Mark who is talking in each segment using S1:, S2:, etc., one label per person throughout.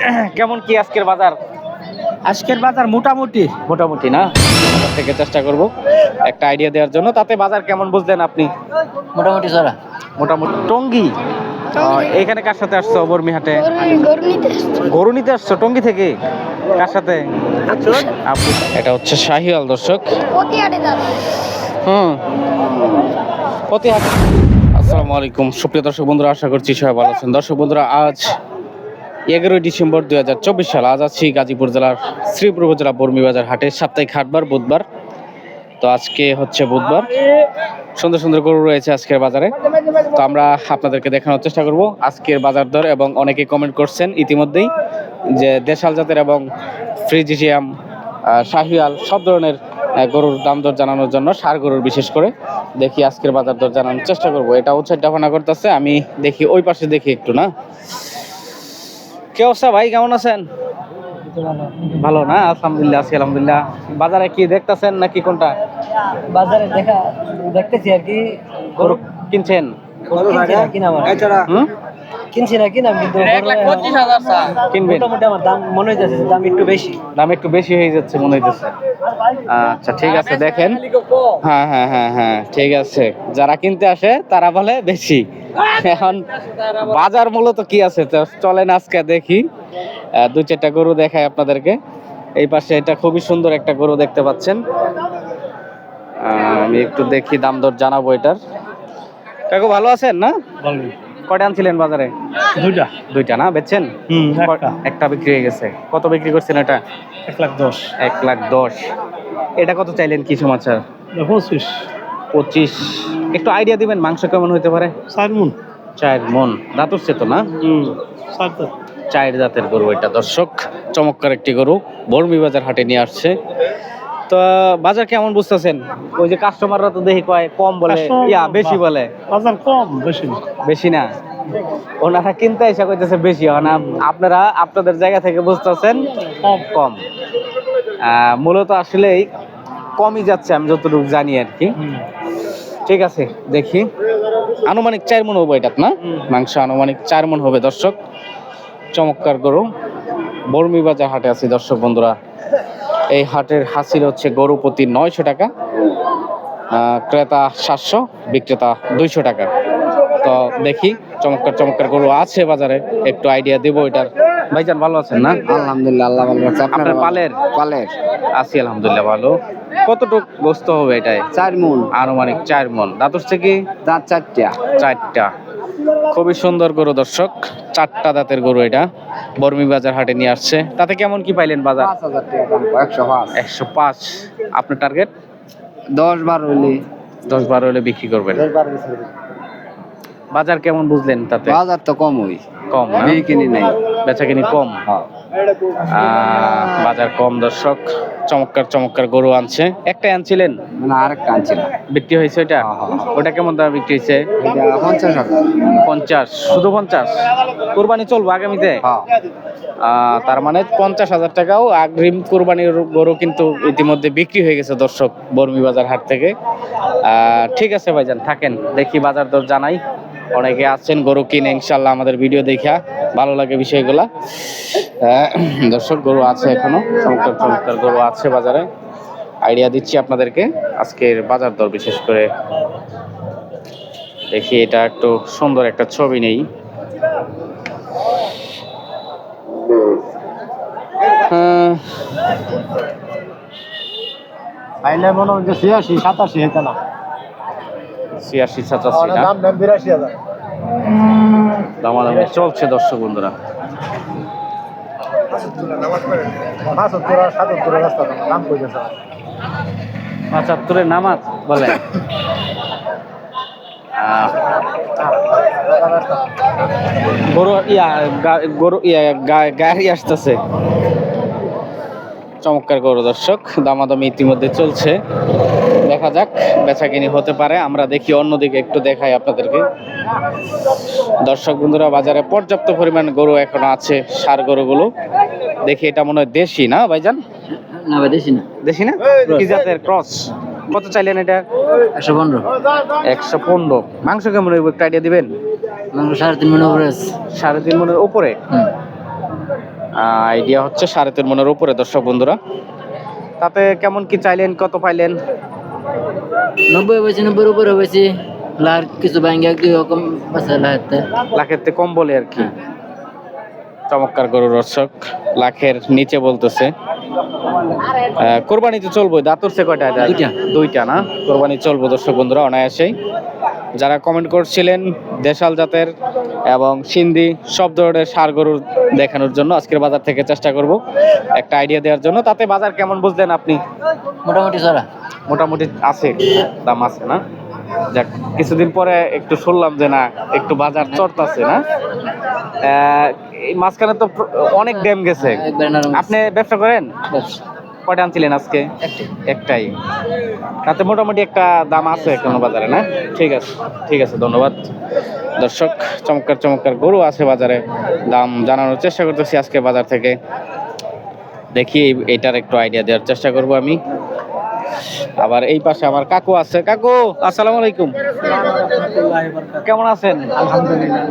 S1: কেমন কি আজকের বাজার?
S2: আজকের বাজার মোটামুটি।
S1: মোটামুটি না? থেকে চেষ্টা করব একটা আইডিয়া দেওয়ার জন্য। তাতে বাজার কেমন বুঝলেন আপনি?
S2: মোটামুটি চড়া
S1: মোটামুটি। টঙ্গি? এখানে কার সাথে আসছো বর্মিহাটে
S3: গরু নিতে
S1: গরু নিতে আসছো? টঙ্গি থেকে? কার সাথে? এটা হচ্ছে শাহিওয়াল দর্শক। হুম। প্রতিহাট আসসালামু আলাইকুম। সুপ্রিয় দর্শক বন্ধুরা আশা করছি সবাই ভালো আছেন। দর্শক বন্ধুরা আজ এগারোই ডিসেম্বর দুই হাজার চব্বিশ সাল আজ আছি গাজীপুর জেলার শ্রীপুর উপজেলা বর্মীবাজার হাটে সাপ্তাহিক হাটবার বুধবার। তো আজকে হচ্ছে বুধবার। সুন্দর সুন্দর গরু রয়েছে আজকের বাজারে। তো আমরা আপনাদেরকে দেখানোর চেষ্টা করব আজকের বাজার দর এবং অনেকে কমেন্ট করছেন ইতিমধ্যেই যে দেশাল জাতের এবং ফ্রিজিয়াম শাহিয়াল সব ধরনের গরুর দাম দর জানানোর জন্য সার গরুর বিশেষ করে দেখি আজকের বাজার দর জানানোর চেষ্টা করব। এটা উচ্ছেদ ডাফানা করতেছে, আমি দেখি ওই পাশে দেখি একটু, না? কি অবস্থা ভাই? কেমন আছেন? ভালো না আলহামদুলিল্লাহ আছি আলহামদুলিল্লাহ। বাজারে কি দেখতেছেন নাকি কোনটা?
S2: বাজারে দেখা দেখতেছি আর কি।
S1: গরু কিনছেন?
S2: কিনছি না কিনা আমার কিন্তু
S1: কিনবেন?
S2: মোটামুটি দাম মনে হইতেছে দাম একটু বেশি।
S1: দাম একটু বেশি হয়ে যাচ্ছে মনে হইতেছে। আচ্ছা ঠিক আছে দেখেন। হ্যাঁ হ্যাঁ হ্যাঁ হ্যাঁ ঠিক আছে। যারা কিনতে আসে তারা বলে বেশি। এখন বাজার মূলত কি আছে? চলেন আজকে দেখি। দু চারটা গরু দেখাই আপনাদেরকে। এই পাশে এটা খুবই সুন্দর একটা গরু দেখতে পাচ্ছেন। আমি একটু দেখি দাম দর জানাব এটার। কাকু ভালো আছেন না? কয়টা আনছিলেন বাজারে?
S2: দুইটা।
S1: দুইটা না? বেচছেন? একটা। বিক্রি হয়ে গেছে। কত বিক্রি করছেন এটা?
S2: এক লাখ দশ।
S1: এক লাখ দশ। এটা কত চাইলেন কি সমাচার?
S2: পঁচিশ।
S1: পঁচিশ। একটু আইডিয়া দিবেন মাংস কেমন হতে পারে?
S2: চার মন।
S1: চার মন। দাঁতুরছে তো না?
S2: চার
S1: জাতের গরু এটা। দর্শক চমৎকার একটি গরু। বর্মি বাজার হাটে নিয়ে আসছে। তো বাজার কেমন বুঝতেছেন? ওই যে কাস্টমাররা তো দেখি কয় কম বলে। ইয়া বেশি বলে।
S2: বাজার কম বেশি না।
S1: বেশি না? ওনারা কিনতে এসে কইতেছে বেশি। হয় না আপনারা আপনাদের জায়গা থেকে বুঝতেছেন
S2: কম।
S1: কম। আহ, মূলত আসলেই কমই যাচ্ছে আমি যতটুকু জানি আর কি। ঠিক আছে দেখি। আনুমানিক চার মন হবে এটা না? মাংস আনুমানিক চার মন হবে দর্শক। চমৎকার গরু। বর্মি বাজার হাটে আছি দর্শক বন্ধুরা। এই হাটের হাসিল হচ্ছে গরু প্রতি নয়শো টাকা ক্রেতা সাতশো বিক্রেতা দুইশো টাকা। তো দেখি চমৎকার চমৎকার গরু আছে বাজারে। একটু আইডিয়া দেবো এটার। ভাইজান ভালো আছেন না?
S4: আলহামদুলিল্লাহ আল্লাহ ভালো রাখছে
S1: আপনার পালের?
S4: পালের।
S1: আছি আলহামদুলিল্লাহ ভালো। কতটুক গোস্ত হবে এটাই
S4: চার মন
S1: আনুমানিক চার মন দাঁতুর থেকে
S4: দাঁত চারটা।
S1: চারটা। খুবই সুন্দর গরু দর্শক। চারটা দাঁতের গরু এটা। বর্মি বাজার হাটে নিয়ে আসছে। তাতে কেমন কি পাইলেন বাজার?
S4: একশো পাঁচ।
S1: আপনার টার্গেট
S4: দশ বারো হইলে
S1: দশ বারো হলে বিক্রি করবেন। বাজার কেমন বুঝলেন তাতে?
S4: বাজার তো কম হই
S1: কম
S4: কিনি নাই।
S1: বেচা কিনি কম।
S4: হ্যাঁ
S1: বাজার কম দর্শক। চমৎকার চমৎকার গরু আনছে। একটা আনছিলেন?
S4: মানে আরেকটা না
S1: বিক্রি হয়েছে ওইটা?
S4: হ্যাঁ, হ্যাঁ।
S1: ওটা কেমন দামে বিক্রি হয়েছে?
S4: পঞ্চাশ
S1: পঞ্চাশ। শুধু পঞ্চাশ? কোরবানি চলবো আগামীতে?
S4: হ্যাঁ।
S1: তার মানে পঞ্চাশ হাজার টাকাও আগ্রিম কোরবানির গরু কিন্তু ইতিমধ্যে বিক্রি হয়ে গেছে দর্শক বর্মি বাজার হাট থেকে। আহ, ঠিক আছে ভাইজান থাকেন। দেখি বাজার দর জানাই। অনেকে আছেন, গরু কিনে ইনশাল্লাহ আমাদের ভিডিও দেখা ভালো লাগে বিষয়গুলা। দর্শক, গরু আছে এখনও, চমৎকার চমৎকার গরু আছে বাজারে। আইডিয়া দিচ্ছি আপনাদেরকে, আজকের বাজার দর বিশেষ করে। দেখি, এটা একটু সুন্দর একটা ছবি নেই।
S2: আইলে মনে না
S1: ছিয়াশি সাতাশি না?
S2: বিরাশি হাজার।
S1: দামাদামি চলছে দর্শক বন্ধুরা। পঁচাত্তরের নামাজ বলে গরু ইয়া গরু ইয়া গাড়ি আসতেছে। চমৎকার গরু দর্শক। দামাদামি ইতিমধ্যে চলছে। দেখা যাক বেচাকিনি হতে পারে। আমরা দেখি অন্যদিকে একটু দেখাই আপনাদেরকে। দর্শক বন্ধুরা বাজারে পর্যাপ্ত পরিমাণ গরু এখন আছে সার গরুগুলো। দেখি এটা মনে হয় দেশি না ভাইজান?
S4: না ভাই দেশি না।
S1: দেশি না? কি জাতের ক্রস? কত চাইলেন এটা?
S4: একশো পনেরো।
S1: একশো পনেরো। মাংস কেমন হইব একটু আইডিয়া দিবেন?
S4: মাংস সাড়ে তিন মিনিট উপরে
S1: সাড়ে তিন মনের উপরে? আইডিয়া হচ্ছে সাড়ে তিন মনের উপরে দর্শক বন্ধুরা। তাতে কেমন কি চাইলেন কত পাইলেন?
S4: নব্বই হয়েছে নব্বই উপরে হয়েছে লার কিছু ব্যাঙ্গে এক দুই রকম আছে
S1: লাখের থেকে কম বলে আর কি। চমৎকার গরু দর্শক লাখের নিচে বলতেছে। আহ, কোরবানিতে চলবো দাঁতরছে কয়টা?
S4: দুইটা।
S1: দুইটা না? কোরবানি চলবো দর্শক বন্ধুরা অনায়াসেই। যারা কমেন্ট করছিলেন দেশাল জাতের এবং সিন্ধি সব ধরনের সার গরুর দেখানোর জন্য আজকের বাজার থেকে চেষ্টা করব। একটা আইডিয়া দেওয়ার জন্য। তাতে বাজার কেমন বুঝলেন আপনি?
S4: মোটামুটি চড়া
S1: মোটামুটি আছে দাম আছে না? যাক কিছুদিন পরে একটু শুনলাম যে না একটু বাজার চড়তাছে না? এই মাঝখানে তো অনেক ড্যাম গেছে। আপনি ব্যবসা করেন। কয়টা আনছিলেন আজকে?
S4: একটাই।
S1: তাতে মোটামুটি একটা দাম আছে কোনো বাজারে না? ঠিক আছে ঠিক আছে ধন্যবাদ। দর্শক চমৎকার চমৎকার গরু আছে বাজারে। দাম জানানোর চেষ্টা করতেছি আজকে বাজার থেকে। দেখি এইটার একটু আইডিয়া দেওয়ার চেষ্টা করব আমি। আবার এই পাশে আমার কাকু আছে। কাকু আসসালামু আলাইকুম। কেমন আছেন?
S2: আলহামদুলিল্লাহ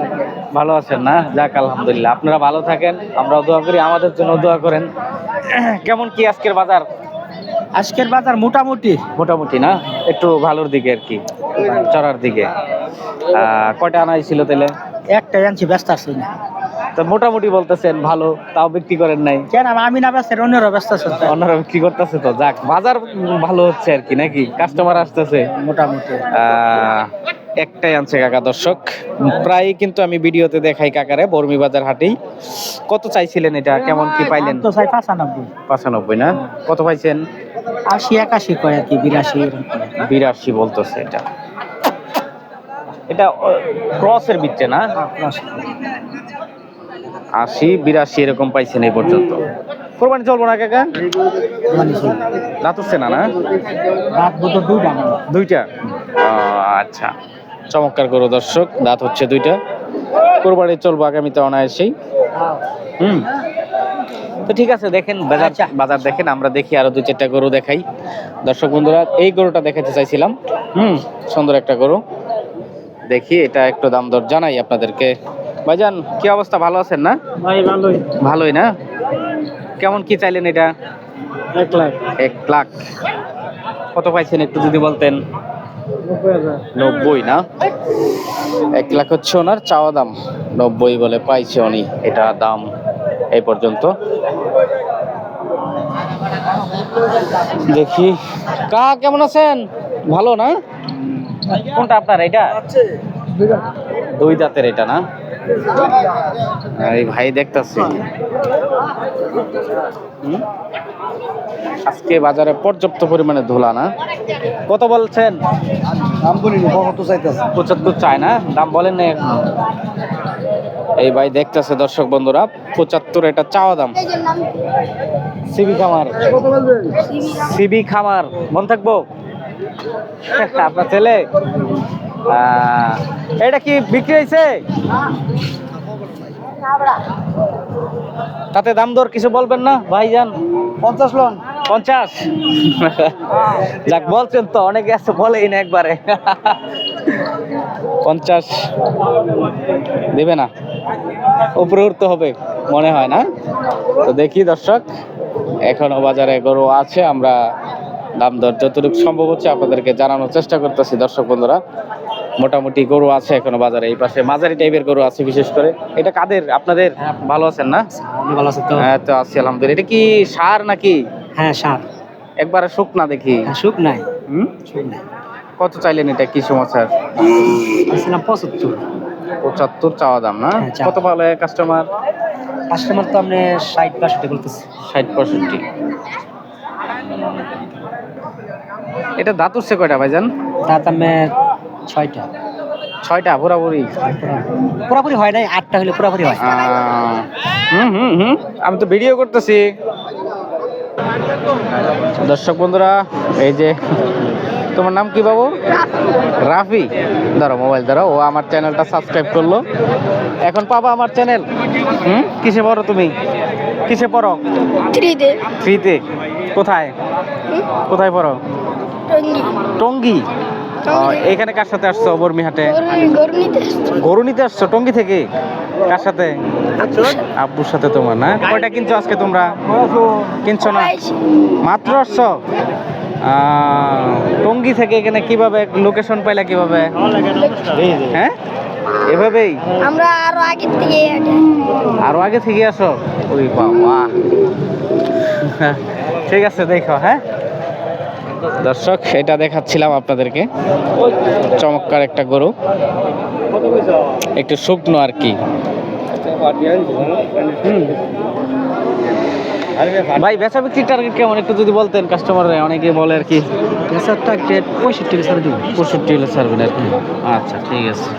S1: ভালো আছেন না? যাক আলহামদুলিল্লাহ। আপনারা ভালো থাকেন আমরাও দোয়া করি আমাদের জন্য দোয়া করেন। কেমন কি আজকের বাজার?
S2: আজকের বাজার মোটামুটি।
S1: মোটামুটি না? একটু ভালোর দিকে আর কি চড়ার দিকে। আহ, কয়টা আনাই ছিল তাহলে?
S2: একটাই আনছি ব্যস্ত আছি। না
S1: তো মোটামুটি বলতেছেন ভালো তাও বিক্রি করেন নাই।
S2: কেন? আমি না ব্যস্ত অন্যরা ব্যস্ত আছে।
S1: অন্যরা বিক্রি করতেছে তো? যাক বাজার ভালো হচ্ছে আর কি নাকি? কাস্টমার আসতেছে।
S2: মোটামুটি।
S1: একটাই আনছে কাকা দর্শক। প্রায় কিন্তু আমি ভিডিওতে দেখাই কাকারে বর্মি বাজার হাটেই কত চাইছিলেন এটা? কেমন কি পাইলেন?
S2: তো চাই পাঁচানব্বই।
S1: পঁচানব্বই না? কত পাইছেন?
S2: আশি একাশি কয় আর কি বিরাশি।
S1: বিরাশি বলতেছে এটা। এটা ক্রসের ভিত্তে না? আশি বিরাশি এরকম পাইছেন এই পর্যন্ত। কোরবানি চলবো না কাকা? দাঁত উঠছে না না?
S2: রাত। দুইটা
S1: আচ্ছা। চমৎকার করো দর্শক দাঁত হচ্ছে দুইটা। কোরবানি চলবো আগামীতে অনায়াসেই। হুম। তো ঠিক আছে দেখেন বাজার
S2: আচ্ছা।
S1: বাজার দেখেন আমরা দেখি আরও দুই চারটা গরু দেখাই। দর্শক বন্ধুরা এই গরুটা দেখাতে চাইছিলাম। হুম সুন্দর একটা গরু। দেখি এটা একটু দাম দর জানাই আপনাদেরকে। ভাইজান কি অবস্থা? ভালো আছেন না?
S2: ভাই ভালোই।
S1: ভালোই না? কেমন কি চাইলেন এটা?
S2: এক লাখ।
S1: এক লাখ। কত পাইছেন একটু যদি বলতেন?
S2: নব্বই
S1: না? এক লাখ হচ্ছে ওনার চাওয়া দাম। নব্বই বলে পাইছে উনি। এটা দাম এই পর্যন্ত। দেখি। কা কেমন আছেন? ভালো না? কোনটা আপনার এটা? দুই দাঁতের এটা না? এই ভাই দেখতাছি? আজকে বাজারে পর্যাপ্ত পরিমাণে ধুলা না? কত বলছেন?
S2: দাম বলিনি কত চাইতেছে।
S1: পঁচাত্তর চায় না? দাম বলেন না এই ভাই দেখতেছে দর্শক বন্ধুরা পঁচাত্তর এটা চাওয়া দাম। সিবি খামার।
S2: কত বলবেন
S1: সিবি খামার। মন থাকব? আপনার ছেলে? এটা কি বিক্রি হয়েছে? তাতে দাম দর কিছু বলবেন না ভাইজান?
S2: পঞ্চাশ লন।
S1: পঞ্চাশ? যাক বলছেন তো অনেকে আছে বলেই না একবারে। পঞ্চাশ দেবে না। উপরে উঠতে হবে মনে হয় না। তো দেখি দর্শক এখনও বাজারে গরু আছে আমরা দাম দর যতটুকু সম্ভব হচ্ছে আপনাদেরকে জানানোর চেষ্টা করতেছি দর্শক বন্ধুরা। মোটামুটি গরু আছে এখনও বাজারে এই পাশে। মাঝারি টাইপের গরু আছে বিশেষ করে। এটা কাদের? আপনাদের? ভালো আছেন না?
S2: ভালো আছে তো?
S1: হ্যাঁ তো আছি আলহামদুলিল্লাহ। এটা কি সার নাকি?
S2: হ্যাঁ সার।
S1: একবারে শুকনা দেখি।
S2: সুখ নাই।
S1: হুম?
S2: সুখ নাই।
S1: কত চাইলেন এটা? কি
S2: আসলাম পঁচাত্তর।
S1: পঁচাত্তর চাওয়া দাম না?
S2: হ্যাঁ,
S1: কত ভালো কাস্টমার
S2: কাস্টমার তো আপনি ষাট পাঁচশো বলতেছে।
S1: ষাট পঁয়ষট্টি। এটা দাঁত উঠছে কয়টা ভাইজান?
S2: তার আমি ছয়টা।
S1: ছয়টা পুরাপুরি?
S2: পুরোপুরি হয় নাই আটটা হলে পুরোপুরি হয়।
S1: হুম হুম হুম আমি তো ভিডিও করতেছি। দর্শক বন্ধুরা এই যে তোমার নাম কি বাবু? রাফি। ধরো মোবাইল ধরো ও আমার চ্যানেলটা সাবস্ক্রাইব করল। এখন পাবা আমার চ্যানেল হুম কিসে পড়ো তুমি? কিসে পড়ো?
S3: থ্রিতে।
S1: ফ্রিতে কোথায়? কোথায় পড়ো?
S3: টঙ্গি।
S1: টঙ্গি? এখানে কার সাথে আসছো বর্মিহাটে
S3: গরু গরু নিতে আসছি।
S1: টঙ্গি থেকে? কার সাথে? আব্বুর সাথে। তোমার না? কয়টা কিনছো আজকে তোমরা? কিনছো না? মাত্র আসছো? টঙ্গি থেকে এখানে কীভাবে লোকেশন পাইলা কীভাবে? হ্যাঁ? এভাবেই?
S3: আমরা আরও আগে থেকে
S1: আরও আগে থেকে আসো? ওই বাবা। ঠিক আছে দেখো হ্যাঁ? দর্শক এটা দেখাচ্ছিলাম আপনাদেরকে। চমৎকার একটা গরু। একটু শুকনো আর কি। ভাই বেচা বিক্রি টার্গেট কেমন? একটু যদি বলতেন কাস্টমাররা অনেকে বলে আর কি।
S4: পেশারটা টার্গেট পঁয়ষট্টি ছাড়ে দিব
S1: পঁয়ষট্টি হলে ছাড়বেন আর কি। আচ্ছা ঠিক আছে।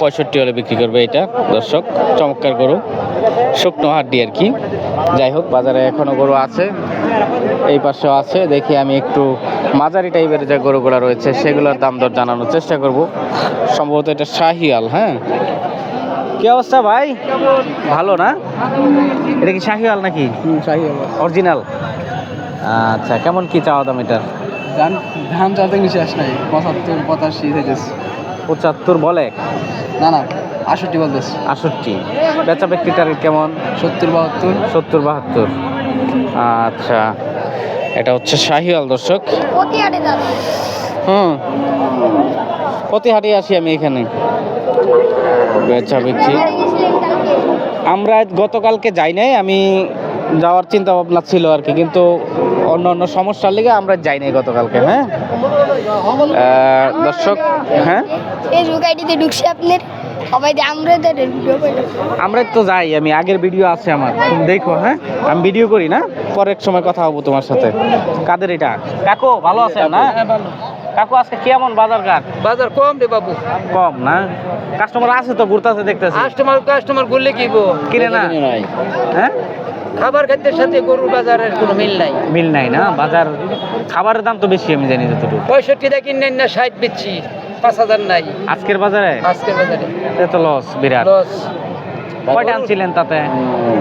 S1: পঁয়ষট্টি হলে বিক্রি করবে এটা দর্শক। চমৎকার গরু। শুকনো হাড্ডি আর কি। যাই হোক বাজারে এখনও গরু আছে। এই পাশেও আছে। দেখি আমি একটু মাঝারি টাইপের যে গরুগুলো রয়েছে সেগুলোর দাম দর জানানোর চেষ্টা করব। সম্ভবত এটা শাহিয়াল হ্যাঁ? কি অবস্থা ভাই? ভালো না? এটা কি শাহিয়াল নাকি? অরিজিনাল? আচ্ছা কেমন কি চাওয়া দাম এটার?
S2: ধান ধান চালতে নিচে নাই। পঁচাত্তর পঁচাশি থেকেছে
S1: পঁচাত্তর বলে?
S2: না না আষট্টি বলতেছে
S1: আষট্টি বেচা ব্যক্তি টার্গেট কেমন?
S2: সত্তর বাহাত্তর।
S1: সত্তর বাহাত্তর। আচ্ছা। এটা হচ্ছে শাহিওয়াল দর্শক। হুম। প্রতি হাটে আসি আমি এখানে। বেচা বিক্রি।
S3: কালকে?
S1: আমরা গতকালকে যাই নাই আমি যাওয়ার চিন্তা ভাবনা ছিল আর কি কিন্তু অন্য অন্য সমস্যার লিগে আমরা যাই নাই গতকালকে হ্যাঁ? দর্শক হ্যাঁ?
S3: ফেসবুক আইডিতে ঢুকছে আপনার? আমরা
S1: তো যাই আমি আগের ভিডিও আছে আমার। তুমি দেখো হ্যাঁ? আমি ভিডিও করি না? পরের সময় কথা হব তোমার সাথে। কাদের এটা? কাকু ভালো আছে না? কাকু আজকে কেমন বাজার ঘাট?
S4: বাজার কম রে বাবু।
S1: কম না? কাস্টমার আছে তো ঘুরতেছে দেখতেছি।
S4: কাস্টমার কাস্টমার করলে কি
S1: কিনে না? হ্যাঁ?
S4: খাবার খাদ্যের সাথে গরুর বাজারের কোনো মিল নাই।
S1: মিল নাই না? বাজার খাবারের দাম তো বেশি আমি জানি যতটুকু।
S4: পঁয়ষট্টি দা কিনেন না ষাট বেচছি পাঁচ হাজার নাই।
S1: আজকের বাজারে?
S4: আজকের বাজারে।
S1: এ তো লস বিরাট।
S4: লস।
S1: কয়টা আনছিলেন তাতে?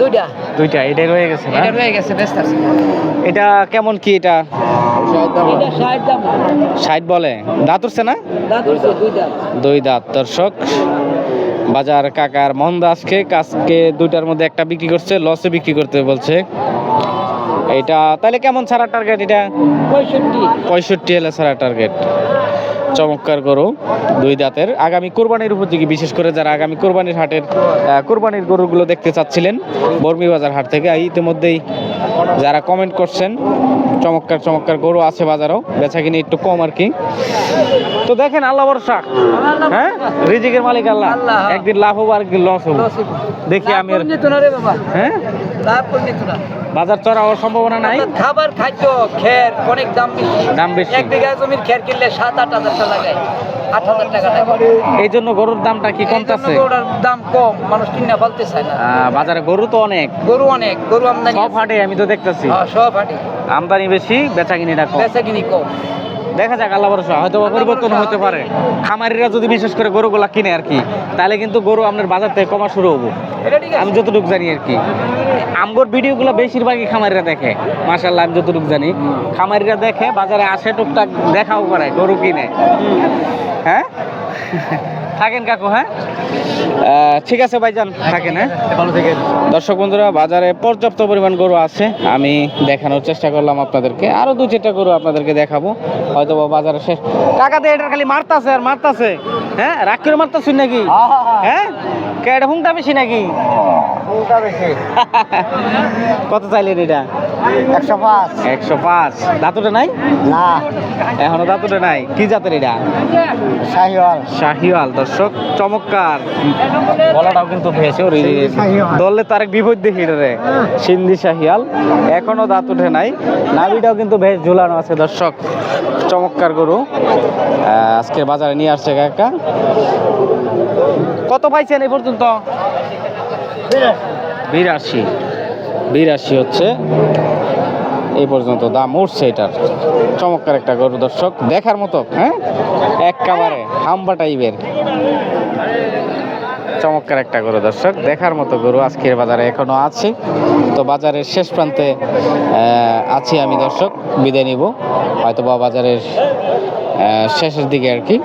S4: দুইটা।
S1: দুইটা এটাই রয়ে গেছে
S4: এটা রয়ে গেছে ব্যস্ত আছে।
S1: এটা কেমন কি এটা?
S4: ষাট
S1: বলে? দাঁত উঠছে না? দুই দাঁত। দর্শক। বাজার কাকার মন্দা আজকে আজকে দুইটার মধ্যে একটা বিক্রি করছে লসে বিক্রি করতে বলছে। এটা তাহলে কেমন ছাড়া টার্গেট এটা?
S4: পঁয়ষট্টি।
S1: পঁয়ষট্টি এলে ছাড়া টার্গেট চমৎকার গরু দুই দাঁতের। আগামী কোরবানির উপযোগী বিশেষ করে যারা আগামী কোরবানির হাটের কোরবানির গরুগুলো দেখতে চাচ্ছিলেন বর্মি বাজার হাট থেকে এই ইতিমধ্যেই যারা কমেন্ট করছেন চমৎকার চমৎকার গরু আছে বাজারও বেচা কিনে একটু কম আর কি। তো দেখেন আল্লাহ ভরসা। হ্যাঁ? রিজিকের মালিক আল্লাহ। একদিন লাভ হব আর লস হব। দেখি আমি হ্যাঁ? বাজার চড়া হওয়ার সম্ভাবনা নাই।
S4: খাবার খাদ্য খের অনেক দাম বেশি।
S1: দাম বেশি।
S4: এক বিঘা জমির খের কিনলে সাত আট হাজার টাকা লাগায় আট হাজার টাকা লাগে।
S1: এই জন্য গরুর দামটা কি কমতেছে?
S4: গরুর দাম কম মানুষ কিনা ফেলতে চায় না।
S1: বাজারে গরু তো অনেক।
S4: গরু অনেক গরু আমদানি
S1: সব হাটে আমি তো দেখতেছি।
S4: হ্যাঁ, সব হাটে।
S1: আমদানি বেশি বেচা কিনিটা কম।
S4: বেচা কিনি কম।
S1: দেখা যাক আল্লাহ ভরসা। হয়তো পরিবর্তন হতে পারে। খামারিরা যদি বিশেষ করে গরুগুলা কিনে আর কি তাহলে কিন্তু গরু আপনার বাজার থেকে কমা শুরু হব। আমি যতটুকু জানি আর কি। আমগর ভিডিওগুলো বেশিরভাগই খামারিরা দেখে। মাশাল্লাহ আমি যতটুকু জানি। খামারিরা দেখে বাজারে আসে টুকটাক দেখাও করে গরু কিনে। হ্যাঁ? থাকেন কাকু হ্যাঁ? ঠিক আছে ভাইজান থাকেন হ্যাঁ?
S2: ভালো থেকে
S1: দর্শক বন্ধুরা বাজারে পর্যাপ্ত পরিমাণ গরু আছে। আমি দেখানোর চেষ্টা করলাম আপনাদেরকে। আরও দু চারটা গরু আপনাদেরকে দেখাবো। হয়তো বাজারে শেষ টাকাতে এটা খালি মারতাছে আর মারতাছে। হ্যাঁ রাগ করে মারতাছুন নাকি? হ্যাঁ? এটা হুংটা বেশি নাকি? কত চাইলেন এটা?
S2: একশো পাঁচ।
S1: একশো পাঁচ। দাঁতুটা নাই?
S2: না।
S1: এখনও দাঁতুটা নাই। কি জাতের এটা?
S2: শাহিওয়াল।
S1: শাহিওয়াল দর্শক চমৎকার। গলাটাও কিন্তু ভেসে। দললে তার এক বিপদ দেখি রে। সিন্ধি শাহিয়াল, এখনও দাঁত উঠে নাই। নাভিটাও কিন্তু বেশ ঝুলানো আছে, দর্শক। চমৎকার গরু। আজকে বাজারে নিয়ে আসছে কাকা। কত পাইছেন এই পর্যন্ত? বিরাশি। বিরাশি হচ্ছে। এই পর্যন্ত দাম উঠছে এটার। চমৎকার একটা গরু দর্শক, দেখার মতো হ্যাঁ? এক একেবারে হাম্বা টাইপের। চমৎকার একটা গরু দর্শক, দেখার মতো গরু আজকের বাজারে এখনও আছে। তো বাজারের শেষ প্রান্তে আছি আমি দর্শক, বিদায় নিব। হয়তো বা বাজারের শেষের দিকে আর কি।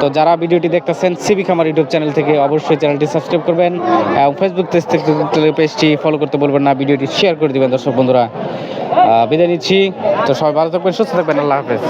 S1: তো যারা ভিডিওটি দেখতেছেন, সিবি খামার ইউটিউব চ্যানেল থেকে অবশ্যই চ্যানেলটি সাবস্ক্রাইব করবেন এবং ফেসবুক পেজ থেকে পেজটি ফলো করতে বলবেন না, ভিডিওটি শেয়ার করে দিবেন দর্শক বন্ধুরা। বিদায় নিচ্ছি। তো সবাই ভালো থাকবেন, সুস্থ থাকবেন, আল্লাহ হাফেজ।